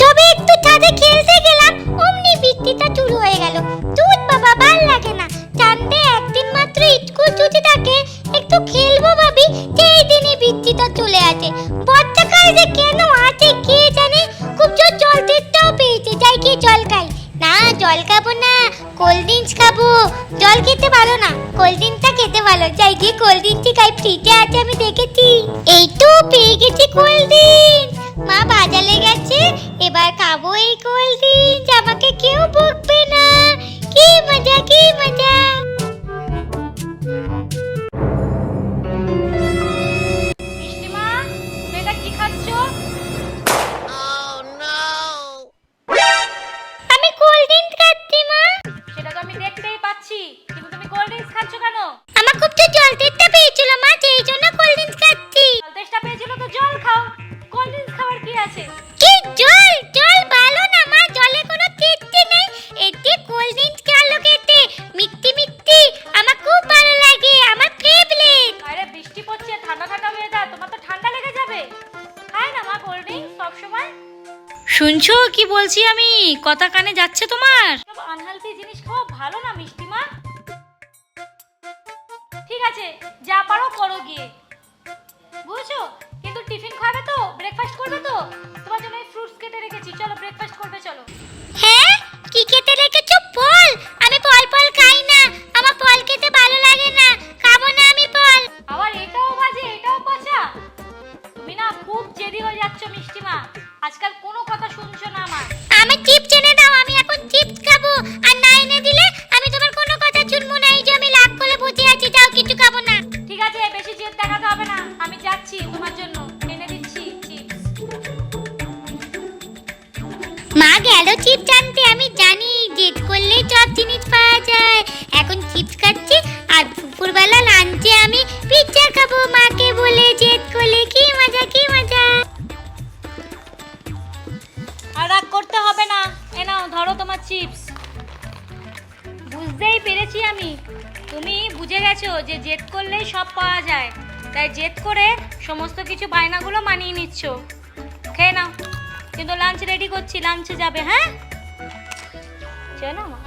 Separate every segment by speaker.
Speaker 1: তবে একটু ছাদে খেলতে গেলাম, অমনি বৃষ্টিটা শুরু হয়ে গেল। দুধ বাবা, ভালো লাগে না। চান্দে একদিন মাত্র স্কুল ছুটি থাকে একটু খেলব ভাবি, সেই দিনই বৃষ্টিটা চলে আসে। বর্ষাকাল যে কেন আছে কে জানে, খুব জোর জল তেষ্টাও পেয়েছে। যাই কি জল খাই। না, জল খাব না, কোল্ড ড্রিঙ্কস খাব। জল খেতে ভালো না, কোল্ড ড্রিঙ্কসটা খেতে ভালো। যাই গিয়ে কোল্ড ড্রিঙ্কসটি খাই, ফ্রিজে আছে, আমি দেখেছি। এই তো পেয়ে গেছি কোল্ড মা বাজারে গেছে এবার খাব এই কোল্ড আমাকে কেউ বকবে না। কি মজা কি মজা।
Speaker 2: মিষ্টিমা তুমি এটা কি খাচ্ছ?
Speaker 1: আমি কোল্ড ড্রিঙ্কস খাচ্ছি মা।
Speaker 2: সেটা তো আমি দেখতেই পাচ্ছি কিন্তু তুমি কোল্ড ড্রিঙ্কস খাচ্ছ কেন?
Speaker 1: আমার খুব তো জল তেষ্টা
Speaker 3: শুনছো? কি বলছি আমি? কথা কানে যাচ্ছে তোমার?
Speaker 2: সব আনহেলথি জিনিস খাওয়া ভালো না, মিষ্টি মা? ঠিক আছে, যা পারো করো গিয়ে। বুঝছ? কিন্তু টিফিন খাবে তো ব্রেকফাস্ট করবে তো? তাই জেদ করে সমস্ত কিছু বায়নাগুলো মানিয়ে নিচ্ছ। খেয়ে নাও। কিন্তু লাঞ্চ রেডি করছি লাঞ্চে যাবে হ্যাঁ? চলো মা।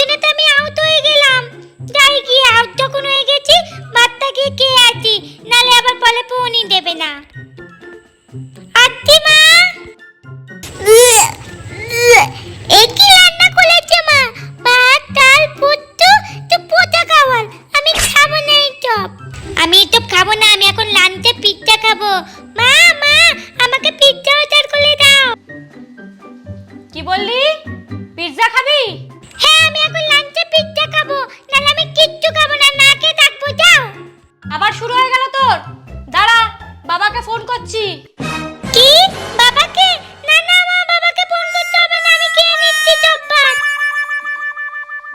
Speaker 1: জন্য তো আমি আউট হয়ে গেলাম। যাই, গিয়ে আউট যখন হয়ে গেছি বাচ্চাকে কে আছি? নালে আবার বলে পৌনি দেবে না।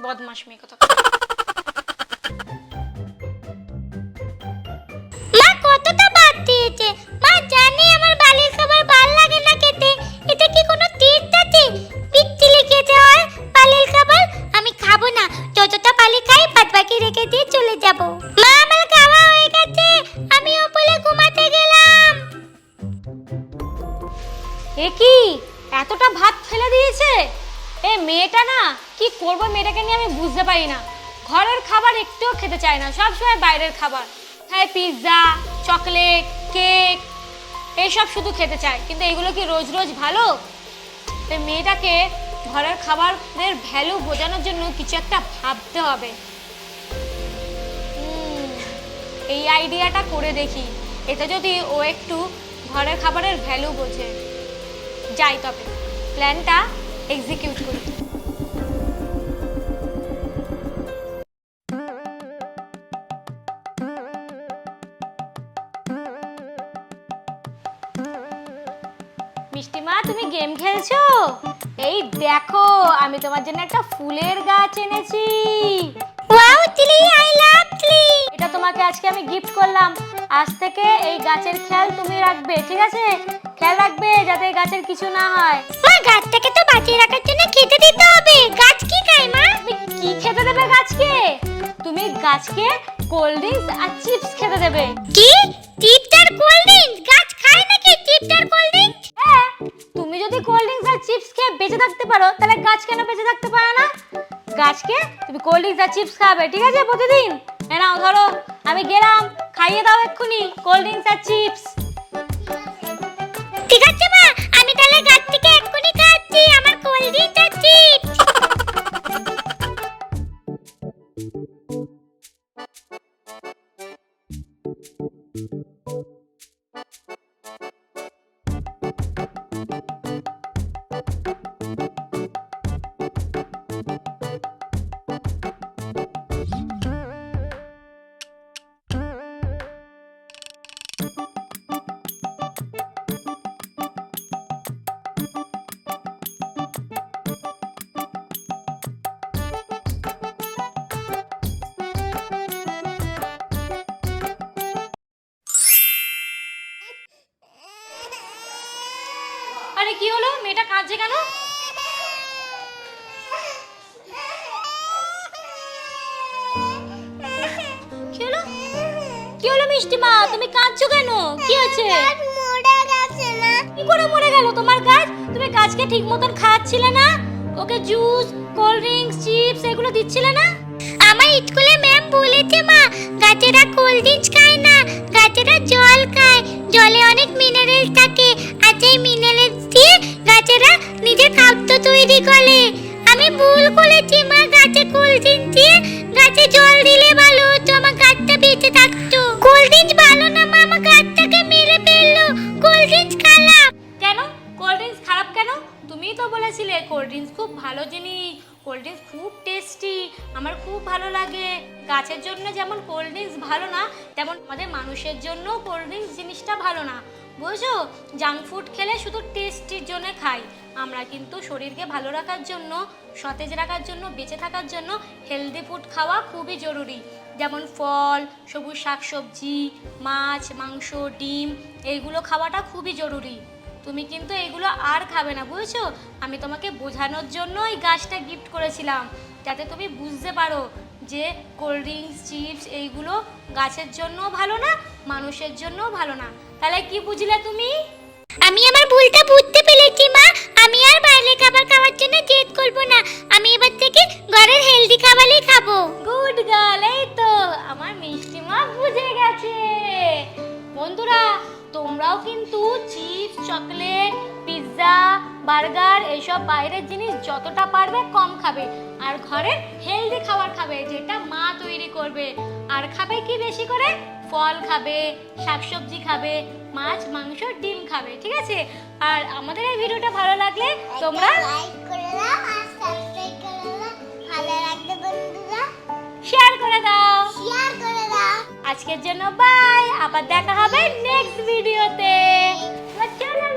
Speaker 2: বদমাস মেয়ে কথা। মেয়েটা না, কি করব মেয়েটাকে নিয়ে আমি বুঝতে পারি না। ঘরের খাবার একটুও খেতে চায় না সব সময় বাইরের খাবার। হ্যাঁ পিৎজা চকলেট কেক এইসব শুধু খেতে চায়। কিন্তু এগুলো কি রোজ রোজ ভালো? তো মেয়েটাকে ঘরের খাবারের ভ্যালু বোঝানোর জন্য কিছু একটা ভাবতে হবে। এই আইডিয়াটা করে দেখি। এটা যদি ও একটু ঘরের খাবারের ভ্যালু বোঝে। যাই তবে প্ল্যানটা এক্সিকিউট করি। মিষ্টি মা তুমি গেম খেলছো? এই দেখো আমি তোমার জন্য একটা ফুলের গাছ এনেছি।
Speaker 1: ওয়াও টিলি আই লাভ টিলি
Speaker 2: এটা তোমাকে আজকে আমি গিফট করলাম। আজ থেকে এই গাছের খেয়াল তুমি রাখবে ঠিক আছে? খেয়াল রাখবে যাতে গাছের কিছু না হয়।
Speaker 1: মা গাছটাকে তো বাঁচিয়ে রাখার জন্য খেতে দিতে হবে। গাছ কি খায় মা?
Speaker 2: কি খেতে দেবে গাছকে? তুমি গাছকে কোল্ড ড্রিঙ্কস আর চিপস খেতে দেবে।
Speaker 1: কি? চিপস আর কোল্ড ড্রিঙ্কস গাছ খায় নাকি? চিপস আর কোল্ড ড্রিঙ্কস
Speaker 2: যদি কোল্ড ড্রিঙ্কস আর চিপস খেয়ে বেঁচে থাকতে পারো, তাহলে গাছ কেন বেঁচে থাকতে পারে না? গাছকে তুমি কোল্ড ড্রিঙ্কস আর চিপস খাবে, ঠিক আছে? প্রতিদিন। হ্যাঁ নাও, ধরো, আমি গেলাম, খাইয়ে দাও এক্ষুনি কোল্ড ড্রিঙ্কস আর চিপস
Speaker 1: ঠিক আছে মা, আমি তাহলে গাছ থেকে
Speaker 2: কি হলো? মেয়েটা কাঁদছে কেন? কি হলো? মিষ্টি মা? তুমি কাঁদছো কেন? কি হয়েছে? কি করে মরে গেল তোমার গাছ? তুমি গাছকে ঠিক মতন খাওয়াচ্ছিলে না? ওকে জুস কোল্ড ড্রিঙ্কস চিপস এগুলো দিচ্ছিলে না?
Speaker 1: আমার স্কুলে ম্যাম বলেছে মা গাছেরা কোল্ড ড্রিঙ্কস খায় না গাছেরা জল তৈরি করে আমি ভুল করেছি, মা গাছে ড্রিঙ্কস দিয়ে গাছে জল দিলে ভালো হতো, আমার গাছটা বেঁচে থাকতো। ড্রিঙ্কস ভালো না, মা, আমার গাছটাকে মেরে ফেলল। ড্রিঙ্কস খালাম
Speaker 2: কেন? কোল্ড ড্রিঙ্কস খারাপ কেন? তুমিই তো বলেছিলে কোল্ড ড্রিঙ্কস খুব ভালো জিনিস। কোল্ড খুব টেস্টি, আমার খুব ভালো লাগে। গাছের জন্য যেমন কোল্ড ড্রিঙ্কস ভালো না, তেমন আমাদের মানুষের জন্য কোল্ড ড্রিঙ্কস জিনিসটা ভালো না। বুঝছ? জাঙ্ক ফুড খেলে শুধু টেস্টির জন্য খাই। আমরা কিন্তু শরীরকে ভালো রাখার জন্য, সতেজ রাখার জন্য, বেঁচে থাকার জন্য হেলদি ফুড খাওয়া খুবই জরুরি। যেমন ফল, সবুজ শাকসবজি, মাছ, মাংস, ডিম এইগুলো খাওয়াটা খুবই জরুরি। তুমি কিন্তু এগুলো আর খাবে না, বুঝছ? আমি তোমাকে বোঝানোর জন্য এই গাছটা গিফট করেছিলাম। যাতে তুমি বুঝতে পারো যে কোল্ড ড্রিঙ্কস চিপস এইগুলো গাছের জন্য ভালো না মানুষের জন্যও ভালো না। তাহলে কি বুঝলে তুমি?
Speaker 1: আমি আমার ভুলটা বুঝতে পেরেছি মা। আমি আর বাইরে খাবার খাওয়ার জন্য জেদ করব না। আমি এবার থেকে ঘরের হেলদি খাবারই খাব।
Speaker 2: গুড গার্ল এই তো। আমার মিষ্টি মা বুঝে গেছে। বন্ধুরা তোমরাও কিন্তু চিপস চকলেট পিৎজা বার্গার এইসব বাইরের জিনিস যতটা পারবে কম খাবে। আর ঘরের হেলদি খাবার খাবে যেটা মা তৈরি করবে। আর খাবে কি বেশি করে? ফল খাবে শাকসবজি খাবে মাছ মাংস ডিম খাবে ঠিক আছে? আর আমাদের এই ভিডিওটা ভালো লাগলে তোমরা শেয়ার করে দাও
Speaker 1: শেয়ার করে দাও।
Speaker 2: আজকের জন্য বাই আবার দেখা হবে নেক্সট ভিডিওতে চলো